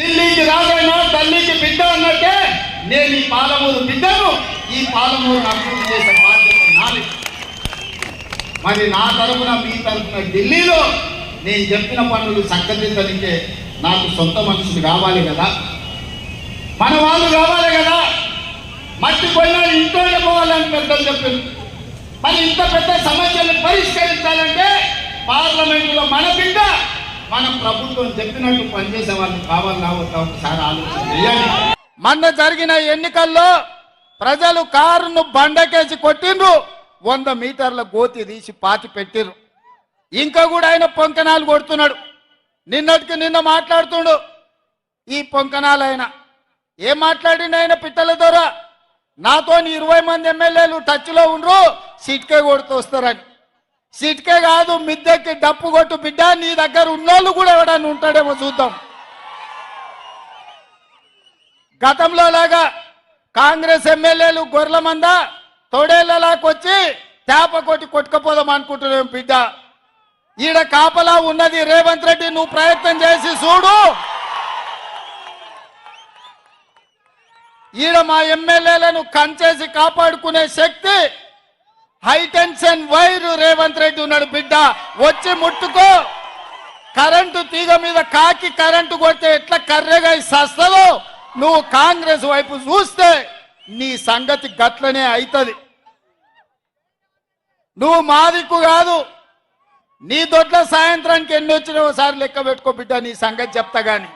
ఢిల్లీకి రాజైనా తల్లికి బిడ్డ అన్నట్టే నేను ఈ పాలమూరు బిడ్డను ఈ పాలమూరు అభివృద్ధి చేసే బాధ్యత నాది. మరి నా తరపున మీ తరపున ఢిల్లీలో నేను చెప్పిన పనులు చక్కదిద్దనికే నాకు సొంత మనుషులు కావాలి కదా? మన వాళ్ళు కావాలి కదా? మట్టి పోయినా ఇంట్లో పోవాలని పెద్దలు చెప్పింది మరి ఇంత పెద్ద సమస్యలు పరిష్కరించాలంటే పార్లమెంటులో మన బిడ్డ మన ప్రభుత్వం చెప్పినట్టు పనిచేసే వాళ్ళు కావాలా వద్దా ఒకసారి ఆలోచన చేయాలి. మొన్న జరిగిన ఎన్నికల్లో ప్రజలు కారును బండకేసి కొట్టిండ్రు. వంద మీటర్ల గోతి తీసి పాతి పెట్టిర్రు. ఇంకా కూడా ఆయన పొంకనాలు కొడుతున్నాడు. నిన్నటికి నిన్న మాట్లాడుతుండు. ఈ పొంకనాలు ఆయన. ఏం మాట్లాడిండు ఆయన పిట్టల ద్వారా? నాతో ఇరవై మంది ఎమ్మెల్యేలు టచ్లో ఉండ్రు. సిట్కే కొడుతూ వస్తారని. సిట్కే కాదు మిద్దెకి డప్పు కొట్టు బిడ్డ నీ దగ్గర ఉన్నోళ్ళు కూడా ఎవడన్నా ఉంటాడేమో చూద్దాం. గతంలో లాగా కాంగ్రెస్ ఎమ్మెల్యేలు గొర్రెల మంద తొడేళ్ళలాకొచ్చి తేప కొట్టి కొట్టుకపోదాం అనుకుంటున్నాం బిడ్డ. ఈడ కాపలా ఉన్నది రేవంత్ రెడ్డి నువ్వు ప్రయత్నం చేసి చూడు. ఈడ మా ఎమ్మెల్యేలను కంచేసి కాపాడుకునే శక్తి high tension wire Revanth Reddy ఉన్నాడు బిడ్డ. వచ్చి ముట్టుకో. కరెంటు తీగ మీద కాకి కరెంటు కొడితే ఎట్లా కర్రెగా సస్తదో? నువ్వు కాంగ్రెస్ వైపు చూస్తే నీ సంగతి గట్లనే అవుతుంది నువ్వు మాదిక్కు కాదు. నీ దొడ్ల సాయంత్రానికి ఎన్ని వచ్చినా ఒకసారి లెక్క పెట్టుకో బిడ్డ నీ సంగతి చెప్తా కానీ